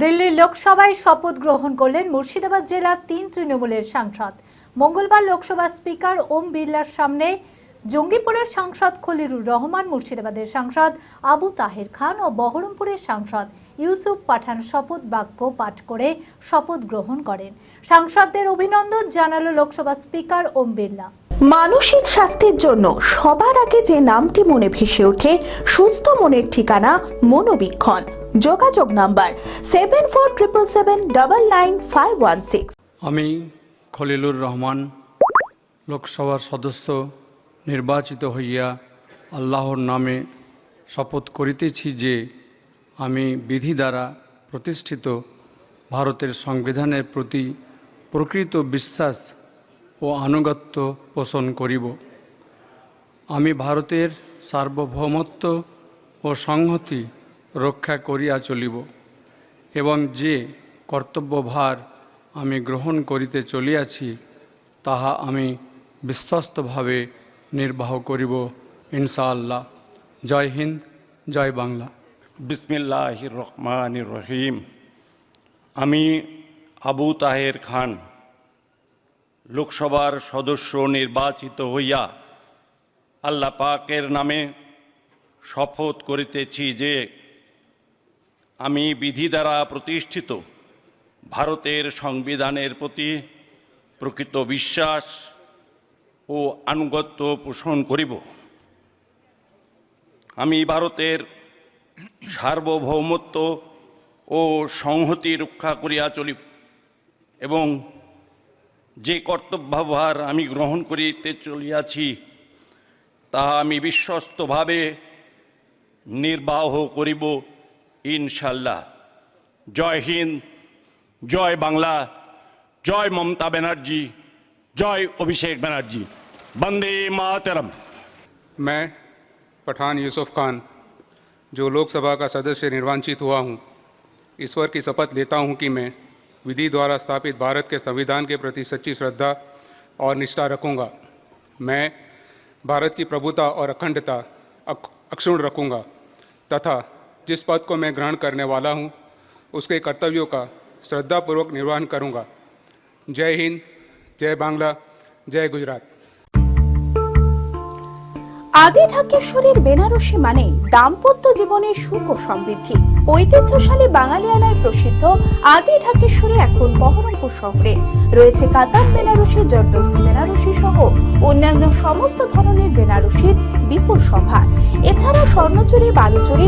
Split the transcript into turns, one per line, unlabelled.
দিল্লির লোকসভায় শপথ গ্রহণ করলেন মুর্শিদাবাদ জেলার তিন তৃণমূলের সাংসদ। মঙ্গলবার লোকসভা স্পিকার ওম বিড়লার সামনে জঙ্গিপুরের সাংসদ খলিরুর রহমান, মুর্শিদাবাদের সাংসদ আবু তাহের খান ও বহরমপুরের সাংসদ ইউসুফ পাঠান শপথ বাক্য পাঠ করে শপথ গ্রহণ করেন। সাংসদদের অভিনন্দন জানালো লোকসভা স্পিকার ওম বিড়লা।
মানসিক স্বাস্থ্যের জন্য সবার আগে যে নামটি মনে ভেসে ওঠে, সুস্থ মনের ঠিকানা মনোবীক্ষণ। যোগাযোগ number seven four triple seven double nine five one six
আমি খলিলুর রহমান, লোকসভার সদস্য, নির্বাচিত হইয়া আল্লাহর নামে শপথ করিতেছি যে আমি বিধি দ্বারা প্রতিষ্ঠিত ভারতের সংবিধানের প্রতি প্রকৃত বিশ্বাস ও আনুগত্য পোষণ করিব। আমি ভারতের সার্বভৌমত্ব ও সংহতি রক্ষা করিয়া চলিব, এবং যে কর্তব্যভার আমি গ্রহণ করিতে চলিয়াছি, তাহা আমি বিশ্বস্তভাবে নির্বাহ করিব, ইনশাআল্লাহ। জয় হিন্দ, জয় বাংলা।
বিসমিল্লাহ রহমান রহিম। আমি আবু তাহের খান, লোকসভার সদস্য নির্বাচিত হইয়া আল্লাহ পাকের নামে শপথ করিতেছি যে আমি বিধি দ্বারা প্রতিষ্ঠিত ভারতের সংবিধানের প্রতি প্রকৃত বিশ্বাস ও আনুগত্য পোষণ করিব। আমি ভারতের সার্বভৌমত্ব ও সংহতি রক্ষা করিয়া চলিব এবং যে কর্তব্যভার আমি গ্রহণ করিতে চলিয়াছি, তাহা আমি বিশ্বস্তভাবে নির্বাহ করিব। ইনশাল্লাহ জয় হিন্দ জয় বাংলা জয় মমতা ব্যানার্জি জয় অভিষেক ব্যানার্জি বন্দে মাতরম
मैं पठान यूसुफ खान जो लोकसभा का सदस्य निर्वाचित हुआ हूँ ईश्वर की शपथ लेता हूँ कि मैं विधि द्वारा स्थापित भारत के संविधान के प्रति सच्ची श्रद्धा और निष्ठा रखूँगा मैं भारत की प्रभुता और अखंडता अक- अक्षुण्ण रखूँगा तथा जिस पद को मैं ग्रहण करने वाला हूँ उसके कर्तव्यों का श्रद्धापूर्वक निर्वहन करूँगा जय हिंद जय बांग्ला जय गुजरात
আদি ঢাকেশ্বরীর বেনারসি মানে দাম্পত্য জীবনের সুখ ও সমৃদ্ধি ঐতিহ্যশালী বাঙালিয়ানায় প্রসিদ্ধ আদি ঢাকেশ্বরী এখন বহরমপুর শহরে রয়েছে কাতার বেনারসি জর্দৌসি বেনারসি সহ অন্যান্য সমস্ত ধরনের বেনারসির বিপুল সম্ভার এছাড়া স্বর্ণচুরি বালুচুরি